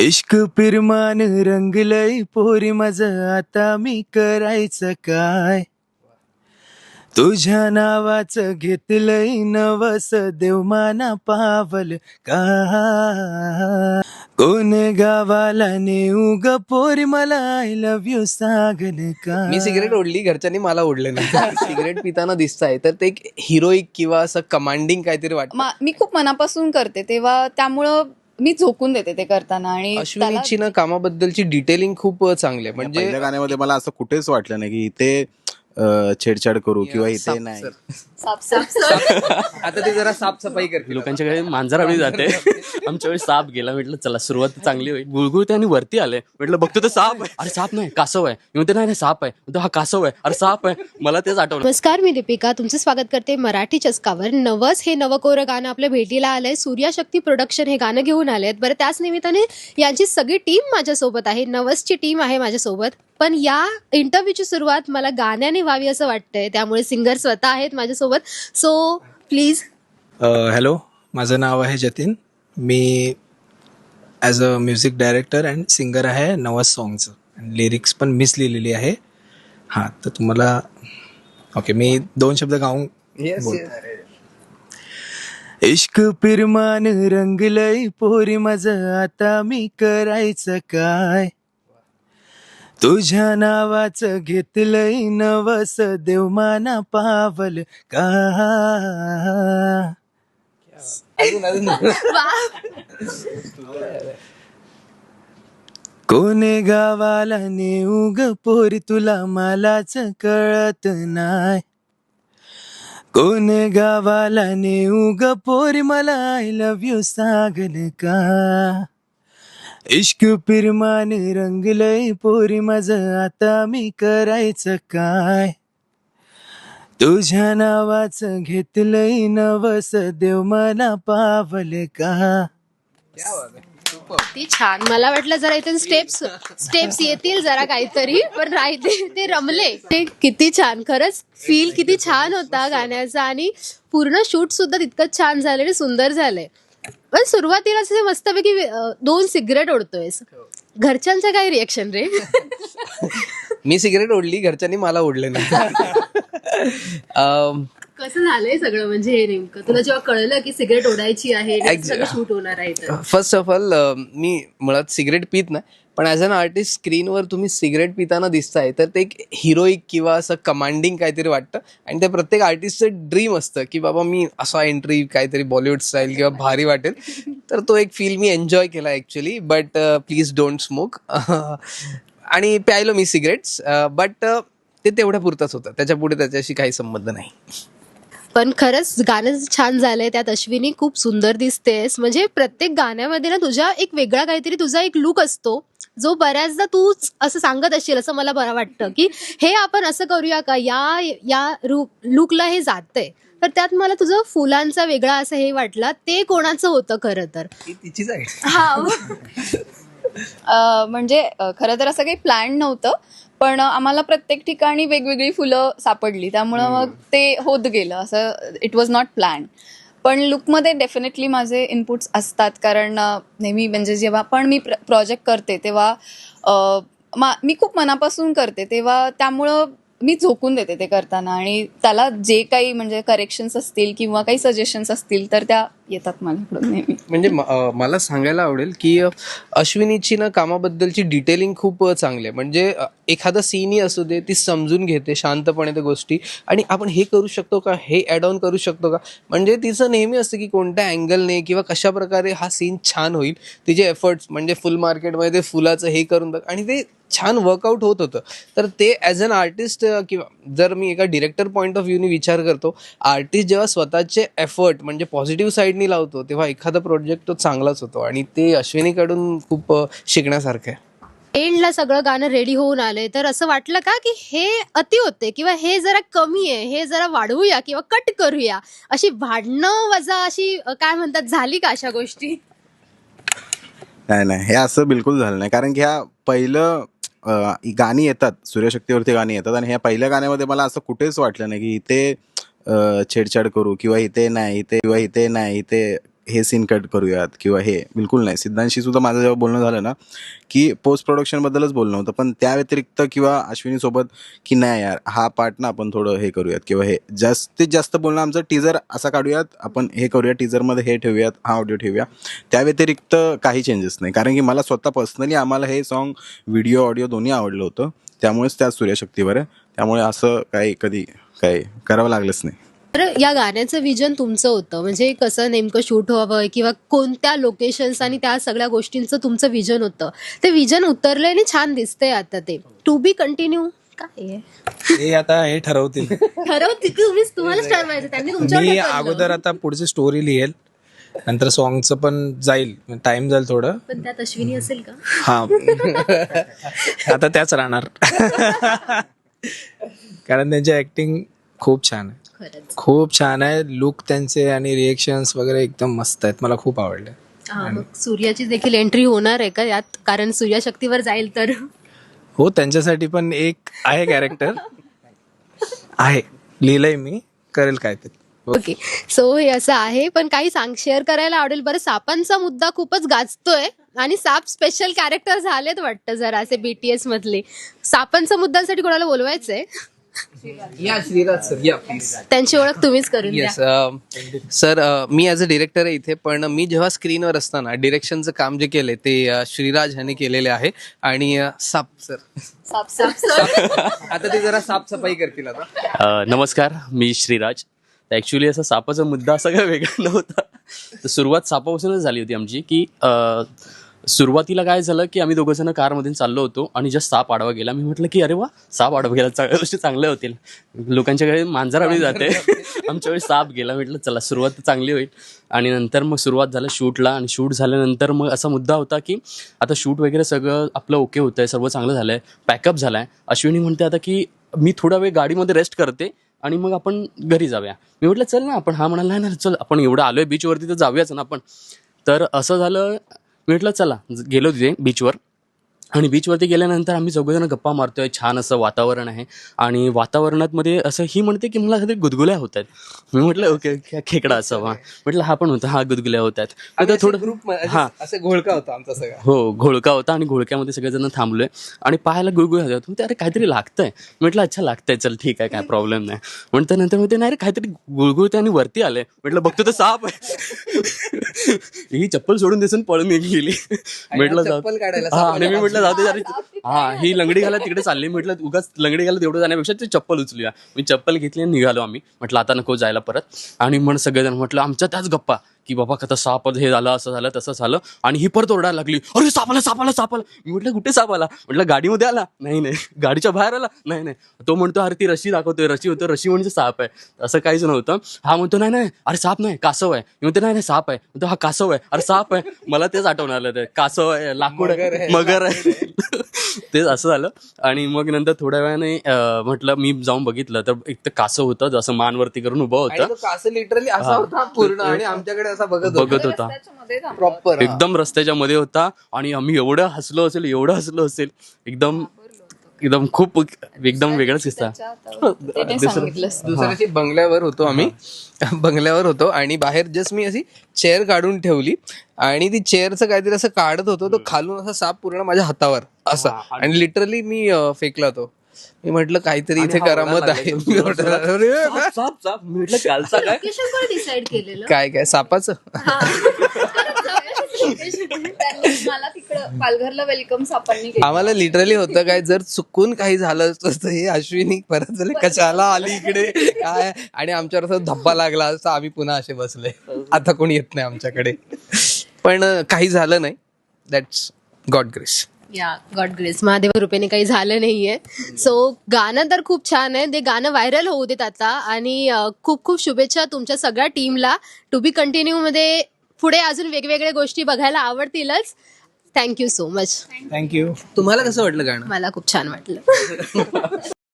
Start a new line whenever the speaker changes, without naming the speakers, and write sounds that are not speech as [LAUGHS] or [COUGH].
इश्क पिरमान रंगलय पोरी माझ आता मी करायचं काय? तुझ्या नावाचं घेतलंय नवस देवमाना पावल का? कोण गावाला नेऊ ग पोरी मला? आय लव्ह यू सांगल का?
मी सिगरेट ओढली घरच्यांनी मला ओढलं नाही. [LAUGHS] सिगरेट पिताना दिसताय. तर ते एक हिरोईक किंवा असं कमांडिंग काहीतरी वाटतं.
मा- मी खूप मनापासून करते. तेव्हा त्यामुळं मी झोकून देते ते करताना आणि त्याला
अश्विनीची ना कामाबद्दलची डिटेलिंग खूप चांगली आहे.
म्हणजे
म्हणजे
गाण्यामध्ये मला असं कुठेच वाटलं नाही की इथे अं, छेडछाड करू किंवा इथे नाही.
साफ- साफ- [LAUGHS]
आता ते जरा साफसफाई करतील
लोकांच्याकडे मांजर जाते. आमच्या वेळी साप गेला म्हटलं चला सुरुवात चांगली होईल. गुळगुळते आणि वरती आले. म्हटलं बघतो तर साप आहे. अरे साप नाही कासव आहे. मी म्हणते नाही नाही, साप आहे. म्हणतो हा कासव आहे. अरे साप आहे. मला तेच आठवलं.
नमस्कार मी दीपिका. तुमचं स्वागत करते मराठी चस्कावर. नवस हे नवकोरं गाणं आपल्या भेटीला आलंय. सूर्यशक्ती प्रोडक्शन हे गाणं घेऊन आलेत. बरं त्याच निमित्ताने यांची सगळी टीम माझ्यासोबत आहे. नवसची टीम आहे माझ्यासोबत. पण या इंटरव्ह्यूची सुरुवात मला गाण्याने व्हावी असं वाटतंय. त्यामुळे सिंगर स्वतः आहेत माझ्यासोबत. सो प्लीज
हॅलो माझं नाव आहे जतीन. मी as a music director and singer आहे नवस सॉंगचं लिरिक्स पण मीच लिहिलेली आहे. हां तर तुम्हाला ओके मी दोन शब्द गाऊन इश्क पिरमान रंगलय पोरी माझ आता मी करायचं काय? तुझ्या नावाचं घेतलंय नवस देवमाना पावल का? कोणे गावाला नेऊ ग पोरी तुला मलाच कळत नाही. कोणे गावाला नेऊ ग पोरी मला आय लव्ह यू सांगल का? इश्क पिरमान रंगलय पोरी माझ आता मी करायचं काय? तुझ्या नावाचं घेतलंय नवस देव मला पावले का?
ती छान. मला वाटलं जरा इथे स्टेप्स स्टेप्स येतील जरा काहीतरी पण राहते ते रमले. ते किती छान. खरंच फील किती छान होता गाण्याचा आणि पूर्ण शूट सुद्धा तितकंच छान झालं आणि सुंदर झालंय. पण सुरुवातीला असे मस्तपैकी अं, दोन सिगरेट ओढतोयस. घरच्यांचं काय रिएक्शन रे? [LAUGHS]
मी सिगरेट ओढली घरच्यांनी मला ओढलं नाही. [LAUGHS] अम,
कसं झालंय सगळं? म्हणजे हे नेमकं? तुला जेव्हा कळलं की सिगरेट ओढायची आहे आणि
Ex-
सगळं शूट होणार आहे तर.
फर्स्ट ऑफ ऑल मी मुळात सिगरेट पित नाही पण ॲज अन आर्टिस्ट स्क्रीनवर तुम्ही सिगरेट पिताना दिसताय तर ते एक हिरोईक किंवा असं कमांडिंग काहीतरी वाटतं आणि ते प्रत्येक आर्टिस्टचं ड्रीम असतं की बाबा मी असा एंट्री काहीतरी बॉलिवूड स्टाईल किंवा भारी वाटेल. तर तो एक फील मी एन्जॉय केला actually but please don't smoke आणि प्यायलो मी सिगरेट्स बट ते तेवढ्या पुरतंच होतं. त्याच्या पुढे त्याच्याशी काही संबंध नाही.
पण खरंच गाणं छान झालंय त्यात अश्विनी खूप सुंदर दिसतेस. म्हणजे प्रत्येक गाण्यामध्ये ना तुझ्या एक वेगळा काहीतरी तुझा एक लुक असतो जो बऱ्याचदा तूच असं सांगत असशील असं मला बरं वाटतं की हे आपण असं करूया का? या या लुकला हे जातंय. तर त्यात मला तुझं फुलांचा वेगळा असं हे वाटलं ते कोणाचं होतं खरं तर?
ती तिचीच आहे.
हा.
म्हणजे खरं तर असं काही प्लॅन नव्हतं पण आम्हाला प्रत्येक ठिकाणी वेगवेगळी फुलं सापडली. त्यामुळं मग ते होत गेलं. असं इट वॉज नॉट प्लॅन पण लुकमध्ये डेफिनेटली माझे इनपुट्स असतात. कारण नेहमी म्हणजे जेव्हा पण मी प्रोजेक्ट करते तेव्हा मा मी खूप मनापासून करते. तेव्हा त्यामुळं मी झोकून देते ते करताना आणि त्याला जे काही म्हणजे करेक्शन्स असतील किंवा काही सजेशन्स असतील तर त्या येतात माझ्याकडून नेहमी.
म्हणजे मला सांगायला आवडेल की अश्विनीची ना कामाबद्दलची डिटेलिंग खूप चांगली आहे. म्हणजे एखादा सीनही असू दे ती समजून घेते शांतपणे त्या गोष्टी. आणि आपण हे करू शकतो का? हे ॲड ऑन करू शकतो का? म्हणजे तिचं नेहमी असतं की कोणत्या अँगलने किंवा कशा प्रकारे हा सीन छान होईल. तिचे एफर्ट्स म्हणजे फुल मार्केटमध्ये ते फुलाचं हे करून बघ. आणि ते छान वर्कआउट होत होतं. तर ते ॲज अन आर्टिस्ट किंवा जर मी एका डिरेक्टर पॉईंट ऑफ व्ह्यूनी विचार करतो आर्टिस्ट जेव्हा स्वतःचे एफर्ट म्हणजे पॉझिटिव्ह साईडनी लावतो तेव्हा एखादा प्रोजेक्ट तो चांगलाच होतो. आणि ते अश्विनीकडून खूप शिकण्यासारखं आहे.
एंडला सगळं गाणं रेडी होऊन आलंय. तर असं वाटलं का की हे अति होते किंवा हे जरा कमी आहे हे जरा वाढवूया किंवा कट करूया? अशी भांडणं वजा अशी काय म्हणतात झाली का अशा गोष्टी?
नाही नाही. हे असं बिलकुल झालं नाही. कारण की ह्या पहिलं गाणी येतात सूर्यशक्तीवरती गाणी येतात आणि ह्या पहिल्या गाण्यामध्ये मला असं कुठेच वाटलं नाही की इथे छेडछाड करू किंवा इथे नाही इथे किंवा इथे नाही इथे हे सीन कट करूयात किंवा हे बिलकुल नाही. सिद्धांशी सुद्धा माझं जेव्हा बोलणं झालं ना की पोस्ट प्रोडक्शनबद्दलच बोलणं होतं पण त्या व्यतिरिक्त किंवा अश्विनीसोबत की नाही यार हा पार्ट ना आपण थोडं हे करूयात किंवा हे जास्तीत जास्त बोलणं आमचं टीजर असा काढूयात आपण हे करूया टीजरमध्ये हे ठेवूयात हा ऑडिओ ठेवूया. त्या व्यतिरिक्त काही चेंजेस नाही. कारण की मला स्वतः पर्सनली आम्हाला हे सॉन्ग व्हिडिओ ऑडिओ दोन्ही आवडलं होतं. त्यामुळेच त्या सूर्यशक्तीवर आहे त्यामुळे असं काही कधी काही करावं लागलंच नाही.
तर या गाण्याचं विजन तुमचं होतं. म्हणजे कसं नेमकं शूट व्हावं किंवा कोणत्या लोकेशन्स आणि त्या सगळ्या गोष्टींचं तुमचं विजन होतं. ते विजन उतरलंय आणि छान दिसतंय आता ते. टू बी कंटिन्यू काय आहे?
ते आता हे ठरवतील.
ठरवते तुम्हीच तुम्हालाच ठरवायचं. त्यांनी तुमच्यावर
मी
ढकललं.
अगोदर आता पुढची स्टोरी लिहेल. नंतर सॉंगचं पण जाईल. टाइम जाईल थोडं.
पण त्यात अश्विनी असेल का?
हा. आता त्याच राहणार. कारण त्यांची ऍक्टिंग खूप छान आहे.
खरंच.
खूप छान आहे. लुक त्यांचे आणि रिएक्शन्स वगैरे एकदम मस्त आहेत. मला खूप आवडले.
हा, मग सूर्याची देखील एंट्री होणार आहे का यात? कारण सूर्यशक्तीवर जाईल तर.
हो त्यांच्यासाठी पण एक आहे कॅरेक्टर आहे. लिहिलंय मी. करेल काय ते. हो.
ओके सो हे असं आहे. पण काही सांग शेअर करायला आवडेल. बरं सापांचा मुद्दा खूपच गाजतोय. आणि साप स्पेशल कॅरेक्टर झालेत वाटतं जरा असे बीटीएस मधले. सापांचा मुद्द्यांसाठी कोणाला बोलवायचंय?
या श्रीराज सर या प्लीज
त्यांची ओळख तुम्हीच करून द्या.
येस सर मी ॲज अ डिरेक्टर आहे इथे पण मी जेव्हा स्क्रीनवर असताना डिरेक्शनचं काम जे केलंय ते अ, श्रीराज ह्याने केलेले आहे. आणि अ, साप सर
साप साप [LAUGHS]
आता ते जरा साफसफाई करतील आता.
अ, नमस्कार मी श्रीराज. ॲक्च्युली असा सापाचा मुद्दा असा काय वेगळा नव्हता. तर सुरुवात सापापासूनच झाली होती आमची की अ, सुरुवातीला काय झालं की आम्ही दोघं जण कारमधून चाललो होतो आणि जस्ट साप आडवा गेला मी म्हटलं की अरे वा साप आडवा गेला सगळ्या गोष्टी चांगल्या होतील. लोकांच्याकडे मांजर आडवी जाते. आमच्या वेळी साप गेला म्हटलं चला सुरुवात चांगली होईल. आणि नंतर मग सुरुवात झालं शूटला आणि शूट झाल्यानंतर मग असा मुद्दा होता की आता शूट वगैरे सगळं आपलं ओके होतं आहे सर्व चांगलं झालं आहे पॅकअप झाला आहे अश्विनी म्हणते आता की मी थोडा वेळ गाडीमध्ये रेस्ट करते आणि मग आपण घरी जाऊया. मी म्हटलं चल ना आपण हा म्हणाला नाही ना चल आपण एवढं आलोय बीचवरती तर जाऊयाच ना आपण. तर असं झालं मी म्हटलं चला गेलो तिथे बीचवर आणि बीचवरती गेल्यानंतर आम्ही चौघजण गप्पा मारतोय छान असं वातावरण आहे. आणि वातावरणात मध्ये असं ही म्हणते की मला कधी गुदगुल्या होत आहेत मी म्हटलं ओके खेकडा असावा. म्हटलं हा पण होता हा गुदगुल्या होत आहेत थोडं
ग्रुप
हा.
असं घोळका होता आमचा सगळा.
हो घोळका होता आणि घोळक्यामध्ये सगळेजण थांबलोय. आणि पायाला गुळगुळ होते म्हणते अरे काहीतरी लागतंय. म्हटलं अच्छा लागतंय. चल ठीक आहे काय प्रॉब्लेम नाही. म्हणतं नंतर म्हणते नाही रे काहीतरी गुळगुळते आणि वरती आलंय. म्हटलं बघतो तर साप आहे. [LAUGHS] ही चप्पल सोडून दिसून पळून गेली. म्हटलं जाऊ
चप्पल काढायला
हा आणि मी म्हटलं जाऊ दे हा ही लंगडी घालत तिकडे चालली म्हटलं उगाच लंगडी घालत एवढं जाण्यापेक्षा ती चप्पल उचलूया. मी चप्पल घेतली आणि निघालो आम्ही. म्हटलं आता नको जायला परत. आणि मग सगळेजण म्हटलं आमच्या त्याच गप्पा. की बाबा कथा साप हे झालं असं झालं तसं झालं आणि ही परत ओरडायला लागली. अरे सापाला सापाला सापाला मी म्हटलं कुठे साप आला म्हटलं गाडीमध्ये आला. नाही नाही. [LAUGHS] गाडीच्या बाहेर आला? नाही नाही. तो म्हणतो अरे ती रशी दाखवतोय. रशी होतो रशी म्हणजे साप आहे. असं काहीच नव्हतं. हा म्हणतो नाही नाही अरे साप नाही कासव आहे. मी म्हणतो नाही नाही साप आहे. म्हणतो हा कासव आहे. अरे साप आहे. मला तेच आठवण आलं ते. कासव आहे लाकूड आहे, मगर आहे. [LAUGHS] तेच असं झालं. आणि मग नंतर थोड्या वेळाने अं, म्हटलं मी जाऊन बघितलं. तर एक तर कासव होतं जसं मानवरती करून उभं
आणि
होतं.
तो कासं लिटरली असा होता पूर्ण आणि आमच्याकडे असा बघत होता.
बघत होता.
मध्ये.
प्रॉपर
एकदम रस्त्याच्या मध्ये होता आणि आम्ही एवढं हसलो असेल एवढं हसलो असेल. एकदम एकदम खूप एकदम वेगळाच किस्सा.
ते नाही सांगितलंस
दुसऱ्या दिवशी बंगल्यावर होतो आम्ही. [LAUGHS] बंगल्यावर होतो. आणि बाहेर जस्ट मी अशी चेअर काढून ठेवली. आणि ती चेअरचं काहीतरी असं काढत होतो. तो खालून असा साप पूर्ण माझ्या हातावर. असा. आणि लिटरली मी अं, फेकला तो. मी म्हटलं काहीतरी इथे करामत आहे. [LAUGHS] मी म्हटलं, "अरे,
साप, साप साप. मी म्हटलं कालचा [LAUGHS] काय?
लोकेशन कोणी डिसाईड केलेलं?
काय काय? सापाचं?
मला तिकडं पालघरला वेलकम सापांनी केलं
आम्हाला लिटरली होतं काय जर चुकून काही झालं असतं हे अश्विनी परत झाले कशाला आली इकडे? काय? आणि आमच्यावर असं धब्बा लागला असता आम्ही पुन्हा असे बसले. आता कोणी येत नाही आमच्याकडे. पण काही झालं नाही. दॅट्स गॉड ग्रेस
या गॉड ग्रेस महादेव कृपेने काही झालं नाहीये. सो गाणं तर खूप छान आहे. ते गाणं व्हायरल होऊ देत आता. आणि अं, खूप खूप शुभेच्छा तुमच्या सगळ्या टीमला टू बी कंटिन्यू मध्ये पुढे अजून वेगवेगळ्या गोष्टी बघायला आवडतीलच. Thank you so much
thank you
तुम्हाला कसं वाटलं गाणं?
मला खूप छान वाटलं. [LAUGHS]